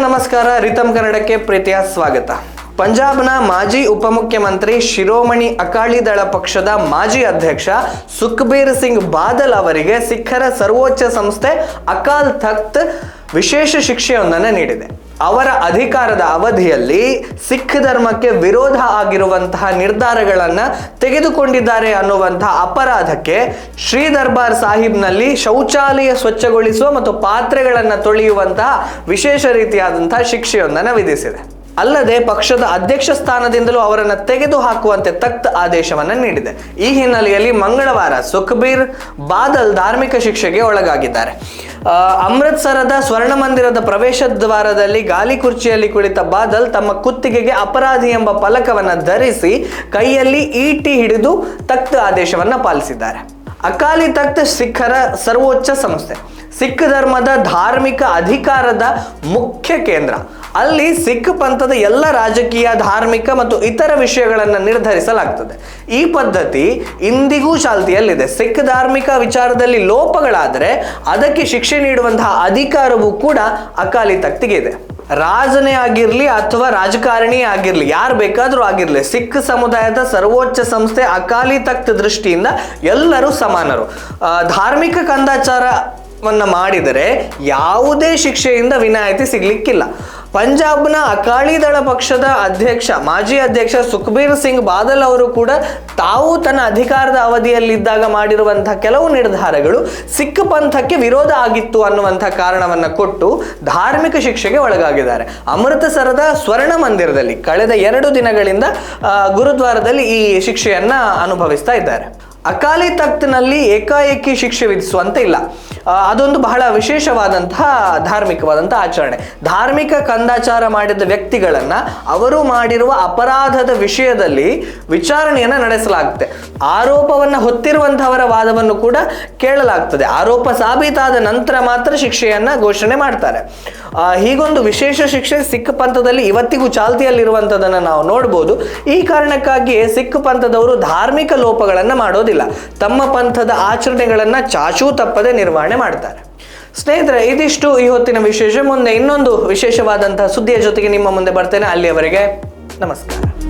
ನಮಸ್ಕಾರ. ರಿತಮ್ ಕನ್ನಡಕ್ಕೆ ಪ್ರೀತಿಯ ಸ್ವಾಗತ. ಪಂಜಾಬ್ನ ಮಾಜಿ ಉಪಮುಖ್ಯಮಂತ್ರಿ ಶಿರೋಮಣಿ ಅಕಾಲಿ ದಳ ಪಕ್ಷದ ಮಾಜಿ ಅಧ್ಯಕ್ಷ ಸುಖಬೀರ್ ಸಿಂಗ್ ಬಾದಲ್ ಅವರಿಗೆ ಸಿಖ್ಖರ ಸರ್ವೋಚ್ಚ ಸಂಸ್ಥೆ ಅಕಾಲ್ ತಖ್ತ್ ವಿಶೇಷ ಶಿಕ್ಷೆಯೊಂದನ್ನು ನೀಡಿದೆ. ಅವರ ಅಧಿಕಾರದ ಅವಧಿಯಲ್ಲಿ ಸಿಖ್ ಧರ್ಮಕ್ಕೆ ವಿರೋಧ ಆಗಿರುವಂತಹ ನಿರ್ಧಾರಗಳನ್ನು ತೆಗೆದುಕೊಂಡಿದ್ದಾರೆ ಅನ್ನುವಂತಹ ಅಪರಾಧಕ್ಕೆ ಶ್ರೀ ದರ್ಬಾರ್ ಸಾಹಿಬ್ನಲ್ಲಿ ಶೌಚಾಲಯ ಸ್ವಚ್ಛಗೊಳಿಸುವ ಮತ್ತು ಪಾತ್ರೆಗಳನ್ನು ತೊಳೆಯುವಂತಹ ವಿಶೇಷ ರೀತಿಯಾದಂತಹ ಶಿಕ್ಷೆಯೊಂದನ್ನು ವಿಧಿಸಿದೆ. ಅಲ್ಲದೆ ಪಕ್ಷದ ಅಧ್ಯಕ್ಷ ಸ್ಥಾನದಿಂದಲೂ ಅವರನ್ನು ತೆಗೆದು ಹಾಕುವಂತೆ ತಕ್ತ ಆದೇಶವನ್ನು ನೀಡಿದೆ. ಈ ಹಿನ್ನೆಲೆಯಲ್ಲಿ ಮಂಗಳವಾರ ಸುಖಬೀರ್ ಬಾದಲ್ ಧಾರ್ಮಿಕ ಶಿಕ್ಷೆಗೆ ಒಳಗಾಗಿದ್ದಾರೆ. ಅಮೃತ್ಸರದ ಸ್ವರ್ಣ ಮಂದಿರದ ಪ್ರವೇಶ ದ್ವಾರದಲ್ಲಿ ಗಾಲಿ ಕುರ್ಚಿಯಲ್ಲಿ ಕುಳಿತ ಬಾದಲ್ ತಮ್ಮ ಕುತ್ತಿಗೆಗೆ ಅಪರಾಧಿ ಎಂಬ ಫಲಕವನ್ನು ಧರಿಸಿ ಕೈಯಲ್ಲಿ ಈಟಿ ಹಿಡಿದು ತಕ್ತ ಆದೇಶವನ್ನು ಪಾಲಿಸಿದ್ದಾರೆ. ಅಕಾಲಿ ತಕ್ತ ಸಿಖ್ಖರ ಸರ್ವೋಚ್ಚ ಸಂಸ್ಥೆ. ಸಿಖ್ ಧರ್ಮದ ಧಾರ್ಮಿಕ ಅಧಿಕಾರದ ಮುಖ್ಯ ಕೇಂದ್ರ. ಅಲ್ಲಿ ಸಿಖ್ ಪಂಥದ ಎಲ್ಲ ರಾಜಕೀಯ, ಧಾರ್ಮಿಕ ಮತ್ತು ಇತರ ವಿಷಯಗಳನ್ನು ನಿರ್ಧರಿಸಲಾಗ್ತದೆ. ಈ ಪದ್ಧತಿ ಇಂದಿಗೂ ಚಾಲ್ತಿಯಲ್ಲಿದೆ. ಸಿಖ್ ಧಾರ್ಮಿಕ ವಿಚಾರದಲ್ಲಿ ಲೋಪಗಳಾದರೆ ಅದಕ್ಕೆ ಶಿಕ್ಷೆ ನೀಡುವಂತಹ ಅಧಿಕಾರವೂ ಕೂಡ ಅಕಾಲಿ ತಕ್ತಿಗೆ ಇದೆ. ರಾಜನೇ ಆಗಿರಲಿ ಅಥವಾ ರಾಜಕಾರಣಿ ಆಗಿರಲಿ, ಯಾರು ಬೇಕಾದರೂ ಆಗಿರಲಿ, ಸಿಖ್ ಸಮುದಾಯದ ಸರ್ವೋಚ್ಚ ಸಂಸ್ಥೆ ಅಕಾಲಿ ತಕ್ತ ದೃಷ್ಟಿಯಿಂದ ಎಲ್ಲರೂ ಸಮಾನರು. ಧಾರ್ಮಿಕ ಕಂದಾಚಾರವನ್ನು ಮಾಡಿದರೆ ಯಾವುದೇ ಶಿಕ್ಷೆಯಿಂದ ವಿನಾಯಿತಿ ಸಿಗ್ಲಿಕ್ಕಿಲ್ಲ. ಪಂಜಾಬ್ನ ಅಕಾಲಿ ದಳ ಪಕ್ಷದ ಅಧ್ಯಕ್ಷ, ಮಾಜಿ ಅಧ್ಯಕ್ಷ ಸುಖಬೀರ್ ಸಿಂಗ್ ಬಾದಲ್ ಅವರು ಕೂಡ ತಾವು ತನ್ನ ಅಧಿಕಾರದ ಅವಧಿಯಲ್ಲಿದ್ದಾಗ ಮಾಡಿರುವಂತಹ ಕೆಲವು ನಿರ್ಧಾರಗಳು ಸಿಖ್ ಪಂಥಕ್ಕೆ ವಿರೋಧ ಆಗಿತ್ತು ಅನ್ನುವಂಥ ಕಾರಣವನ್ನು ಕೊಟ್ಟು ಧಾರ್ಮಿಕ ಶಿಕ್ಷೆಗೆ ಒಳಗಾಗಿದ್ದಾರೆ. ಅಮೃತಸರದ ಸ್ವರ್ಣ ಮಂದಿರದಲ್ಲಿ ಕಳೆದ ಎರಡು ದಿನಗಳಿಂದ ಗುರುದ್ವಾರದಲ್ಲಿ ಈ ಶಿಕ್ಷೆಯನ್ನ ಅನುಭವಿಸ್ತಾ ಇದ್ದಾರೆ. ಅಕಾಲಿ ತಖ್ತ್ನಲ್ಲಿ ಏಕಾಏಕಿ ಶಿಕ್ಷೆ ವಿಧಿಸುವಂತೆ ಇಲ್ಲ. ಅದೊಂದು ಬಹಳ ವಿಶೇಷವಾದಂತಹ ಧಾರ್ಮಿಕವಾದಂತಹ ಆಚರಣೆ. ಧಾರ್ಮಿಕ ಕಂದಾಚಾರ ಮಾಡಿದ ವ್ಯಕ್ತಿಗಳನ್ನ ಅವರು ಮಾಡಿರುವ ಅಪರಾಧದ ವಿಷಯದಲ್ಲಿ ವಿಚಾರಣೆಯನ್ನು ನಡೆಸಲಾಗುತ್ತೆ. ಆರೋಪವನ್ನ ಹೊತ್ತಿರುವಂತಹವರ ವಾದವನ್ನು ಕೂಡ ಕೇಳಲಾಗ್ತದೆ. ಆರೋಪ ಸಾಬೀತಾದ ನಂತರ ಮಾತ್ರ ಶಿಕ್ಷೆಯನ್ನ ಘೋಷಣೆ ಮಾಡ್ತಾರೆ. ಹೀಗೊಂದು ವಿಶೇಷ ಶಿಕ್ಷೆ ಸಿಖ್ ಪಂಥದಲ್ಲಿ ಇವತ್ತಿಗೂ ಚಾಲ್ತಿಯಲ್ಲಿರುವಂಥದ್ದನ್ನು ನಾವು ನೋಡ್ಬೋದು. ಈ ಕಾರಣಕ್ಕಾಗಿ ಸಿಖ್ ಪಂಥದವರು ಧಾರ್ಮಿಕ ಲೋಪಗಳನ್ನು ಮಾಡೋದಿಲ್ಲ. ತಮ್ಮ ಪಂಥದ ಆಚರಣೆಗಳನ್ನು ಚಾಚೂ ತಪ್ಪದೆ ನಿರ್ವಹಣೆ ಮಾಡ್ತಾರೆ. ಸ್ನೇಹಿತರೆ, ಇದಿಷ್ಟು ಈ ಹೊತ್ತಿನ ವಿಶೇಷ. ಮುಂದೆ ಇನ್ನೊಂದು ವಿಶೇಷವಾದಂತಹ ಸುದ್ದಿಯ ಜೊತೆಗೆ ನಿಮ್ಮ ಮುಂದೆ ಬರ್ತೇನೆ. ಅಲ್ಲಿಯವರೆಗೆ ನಮಸ್ಕಾರ.